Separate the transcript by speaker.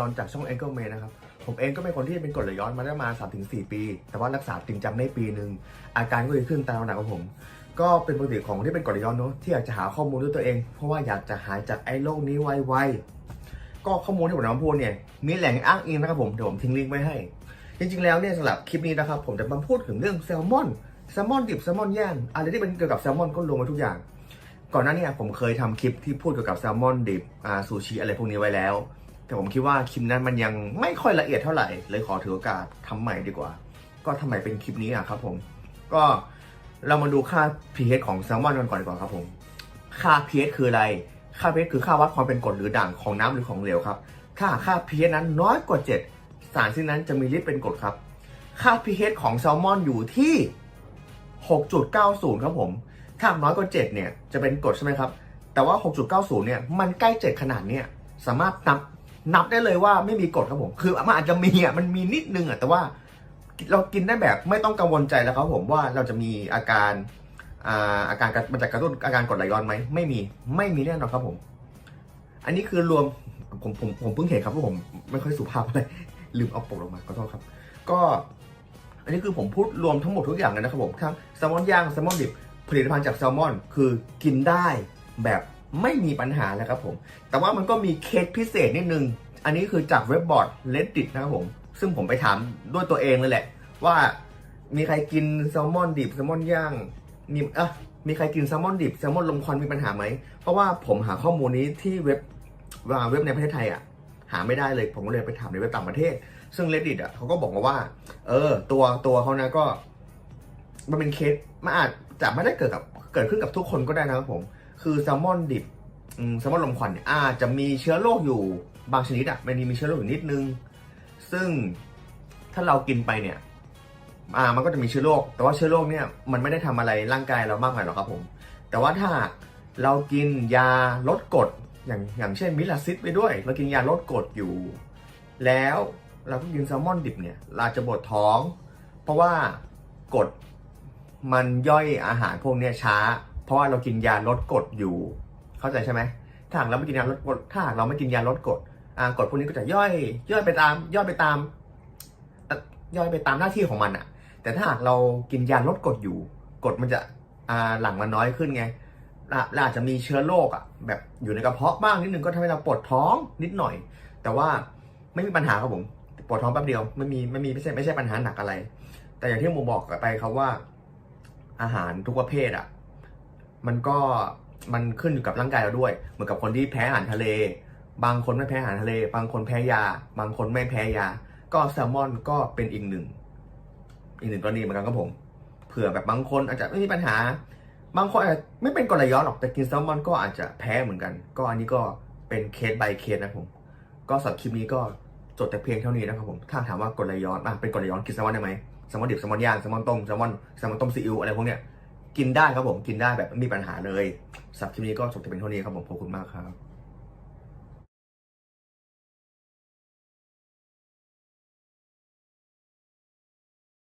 Speaker 1: รอนจากช่อง a n g l e m a n นะครับ ผมเองก็เป็นคนที่เป็นกรดไหลย้อนมาได้มา3-4 ปี แต่ว่ารักษาจริงจังได้ปีหนึ่งอาการก็ดีขึ้นตามลำดับของผม ก็เป็นปกติของที่เป็นกรดไหลย้อนเนาะที่อยากจะหาข้อมูลด้วยตัวเอง เพราะว่าอยากจะหายจากไอ้โรคนี้ไวๆก็ข้อมูลที่ผมนำมาพูดเนี่ยมีแหล่งอ้างอิงนะครับผมเดี๋ยวผมทิ้งลิงก์ไว้ให้ จริงๆแล้วเนี่ยสำหรับคลิปนี้นะครับผมจะมาพูดถึงเรื่องแซลมอนแซลมอนดิบแซลมอนย่างอะไรที่เป็นเกี่ยวกับแซลมอนก็รวมมาทุกอย่างก่อนหน้านี้ผมเคยทำคลิปที่พูดเกี่ยวกับแซลมอนดิบซูชิอะไรพวกนี้ไว้แล้ว แต่ผมคิดว่าคลิปนั้นมันยังไม่ค่อยละเอียดเท่าไหร่ เลยขอถือโอกาสทำใหม่ดีกว่า ก็ทำใหม่เป็นคลิปนี้อะครับผม ก็เรามาดูค่า pH ของแซลมอนกันก่อนดีกว่าครับผม ค่า pH คืออะไร ค่า pH คือค่าวัดความเป็นกรดหรือด่างของน้ำหรือของเหลวครับ ถ้าค่า pH นั้นน้อยกว่า 7 สารที่นั้นจะมีฤทธิ์เป็นกรดครับ ค่า pH ของแซลมอนอยู่ที่ 6.90 ครับผม ถ้าน้อยกว่า 7 เนี่ยจะเป็นกรดใช่ไหมครับ แต่ว่า 6.90 เนี่ยมันใกล้ 7 ขนาดเนี่ยสามารถนับ นับได้เลยว่าไม่มีกรดครับผม คือมันอาจจะมีอะมันมีนิดนึงอะแต่ว่าเรากินได้แบบไม่ต้องกังวลใจแล้วครับผมว่าเราจะมีอาการอาการมันจะกระตุ้นอาการกรดไหลย้อนไหมไม่มีไม่มีแน่นอนครับผม อันนี้คือรวมผมผมผมเพิ่งเห็นครับว่าผมไม่ค่อยสุภาพเลยลืมเอาปกลงมาขอโทษครับ ก็ อันนี้คือผมพูดรวมทั้งหมดทุกอย่างเลยนะครับผมทั้งแซลมอนย่างแซลมอนดิบผลิตภัณฑ์จากแซลมอน คือกินได้แบบ ไม่มีปัญหาแล้วครับผม แต่ว่ามันก็มีเคสพิเศษนิดนึง อันนี้คือจากเว็บบอร์ด reddit นะครับผม ซึ่งผมไปถามด้วยตัวเองเลยแหละ ว่ามีใครกินแซลมอนดิบแซลมอนย่างมีเอะมีใครกินแซลมอนดิบแซลมอนลมควันมีปัญหาไหม เพราะว่าผมหาข้อมูลนี้ที่เว็บว่าเว็บในประเทศไทยอะหาไม่ได้เลย ผมก็เลยไปถามในเว็บต่างประเทศ ซึ่ง reddit อะเขาก็บอกมาว่า เออ ตัวตัวเขานะก็ มันเป็นเคสมันอาจจะไม่ได้เกิดกับเกิดขึ้นกับทุกคนก็ได้นะครับผม คือแซลมอนดิบแซลมอนลมควันเนี่ยอาจจะมีเชื้อโรคอยู่บางชนิดอะมันมีเชื้อโรคอยู่นิดนึง ซึ่งถ้าเรากินไปเนี่ยอ่ามันก็จะมีเชื้อโรคแต่ว่าเชื้อโรคเนี่ยมันไม่ได้ทำอะไรร่างกายเรามากมายหรอกครับผม แต่ว่าถ้าเรากินยาลดกรดอย่างอย่างเช่นมิลาซิสไปด้วย เรากินยาลดกรดอยู่ แล้วเราก็กินแซลมอนดิบเนี่ยเราจะปวดท้อง เพราะว่ากรดมันย่อยอาหารพวกนี้ช้า ราะว่าเรากินยาลดกรดอยู่ เข้าใจใช่ไหมถ้าหากเราไม่กินยาลดกรดถ้าหากเราไม่กินยาลดกรดอ่ากรดพวกนี้ก็จะย่อยย่อยไปตาม ย่อยไปตาม ย่อยไปตามหน้าที่ของมันอะแต่ถ้าหากเรากินยาลดกรดอยู่กรดมันจะอ่าหลั่งมันน้อยขึ้นไงและและอาจจะมีเชื้อโรคอะแบบอยู่ในกระเพาะบ้างนิดนึงก็ทำให้เราปวดท้องนิดหน่อย แต่ว่าไม่มีปัญหาครับผมปวดท้องแป๊บเดียวไม่มีไม่มีไม่ใช่ไม่ใช่ปัญหาหนักอะไร แต่อย่างที่ผมบอกไปครับว่า อาหารทุกประเภทอะ มันก็มันขึ้นอยู่กับร่างกายเราด้วย เหมือนกับคนที่แพ้อาหารทะเล บางคนไม่แพ้อาหารทะเล บางคนแพ้ยา บางคนไม่แพ้ยา ก็แซลมอนก็เป็นอีกหนึ่ง อีกหนึ่งกรณีเหมือนกันครับผม เผื่อแบบบางคนอาจจะไม่มีปัญหา บางคนอาจจะไม่เป็นกรดไหลย้อนหรอก แต่กินแซลมอนก็อาจจะแพ้เหมือนกัน ก็อันนี้ก็เป็นเคส by เคสนะครับผม ก็สำหรับคลิปนี้ก็จบแต่เพียงเท่านี้นะครับผม ถ้าถามว่ากรดไหลย้อนอะเป็นกรดไหลย้อนกินแซลมอนได้ไหมแซลมอนดิบแซลมอนย่างแซลมอนต้มแซลมอนแซลมอนต้มซีอิ๊วอะไรพวกเนี้ย กินได้ครับผมกินได้แบบไม่มีปัญหาเลยสำหรับคลิปนี้ก็จบแต่เป็นเท่านี้ครับผมขอบคุณมากครับ